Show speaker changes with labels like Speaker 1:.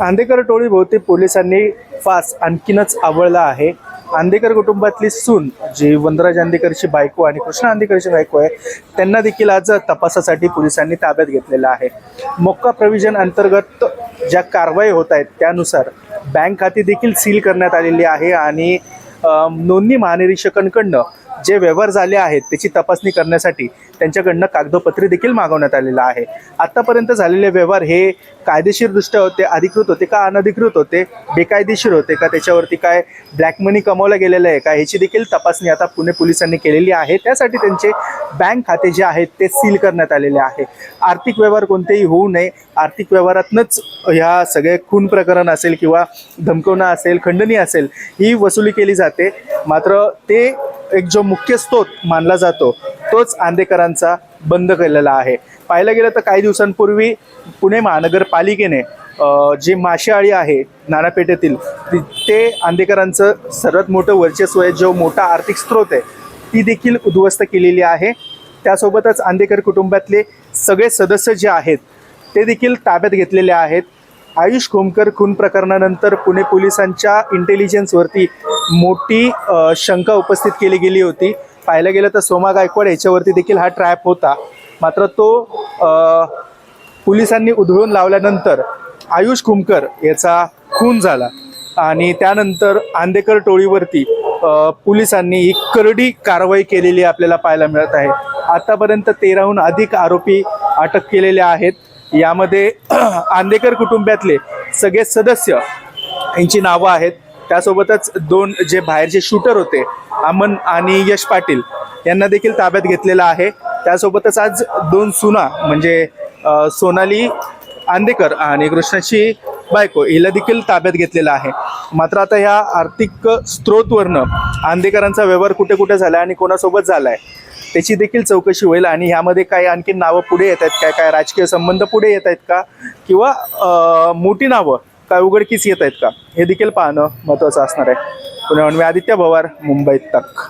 Speaker 1: आंदेकर टोळी भोवती पोलिसांनी फास आणखीनच आवळला आहे. आंदेकर कुटुंबातली सून जी वनराज आंदेकरची बायको आणि कृष्णा आंदेकरची बायको आहे त्यांना देखील आज तपासासाठी पोलिसांनी ताब्यात घेतलेलं आहे. मोक्का प्रविजन अंतर्गत ज्या कारवाई होत आहेत त्यानुसार बँक खाती देखील सील करण्यात आलेली आहे आणि नोंदणी महानिरीक्षकांकडनं जे व्यवहार झाले आहेत त्याची तपासणी करण्यासाठी त्यांच्याकडनं कागदोपत्री देखील मागवण्यात आलेलं आहे. आत्तापर्यंत झालेले व्यवहार हे कायदेशीरदृष्ट्या होते अधिकृत होते का अनधिकृत होते बेकायदेशीर होते का त्याच्यावरती काय ब्लॅक मनी कमवलं गेलेलं आहे का ह्याची देखील तपासणी आता पुणे पोलिसांनी केलेली आहे. त्यासाठी त्यांचे बँक खाते जे आहेत ते सील करण्यात आलेले आहे. आर्थिक व्यवहार कोणतेही होऊ नये. आर्थिक व्यवहारातनंच ह्या सगळे खून प्रकरण असेल किंवा धमकवणं असेल खंडणी असेल ही वसुली केली जाते. मात्र ते एक जो मुख्य स्रोत मानला जातो तोच आंदेकरांचा बंद केलेला आहे. पाहायला गेलं तर काही दिवसांपूर्वी पुणे महानगरपालिकेने जी माशेआळी आहे नानापेठेतील ते आंदेकरांचं सर्वात मोठं वर्चस्व आहे जो मोठा आर्थिक स्रोत आहे ती देखील उद्ध्वस्त केलेली आहे. त्यासोबतच आंदेकर कुटुंबातले सगळे सदस्य जे आहेत ते देखील ताब्यात घेतलेले आहेत. आयुष खोमकर खून प्रकरणानंतर पुणे पोलिसांच्या इंटेलिजन्सवरती मोठी शंका उपस्थित केली गेली होती. पाहायला गेलं तर सोमा गायकवाड याच्यावरती देखील हा ट्रॅप होता. मात्र तो पोलिसांनी उधळून लावल्यानंतर आयुष कुमकर याचा खून झाला. आणि त्यानंतर आंदेकर टोळीवरती पोलिसांनी ही करडी कारवाई केलेली आपल्याला पाहायला मिळत आहे. आतापर्यंत तेराहून अधिक आरोपी अटक केलेले आहेत. यामध्ये आंदेकर कुटुंबातले सगळे सदस्य यांची नावं आहेत. त्यासोबतच दोन जे बाहेरचे शूटर होते अमन आणि यश पाटील यांना देखील ताब्यात घेतलेलं आहे. त्यासोबतच आज दोन सुना म्हणजे सोनाली आंदेकर आणि कृष्णाची बायको हिला देखील ताब्यात घेतलेलं आहे. मात्र आता ह्या आर्थिक स्त्रोतवरनं आंदेकरांचा व्यवहार कुठे कुठे झाला आणि कोणासोबत झाला आहे त्याची देखील चौकशी होईल आणि ह्यामध्ये काही आणखी नावं पुढे येत आहेत काय काय राजकीय संबंध पुढे येत आहेत का? किंवा मोठी नावं काय उघडकीस येत आहेत का? हे देखील पाहणं महत्त्वाचं असणार आहे. पुण्याहून मी आदित्य भवार मुंबईत तक.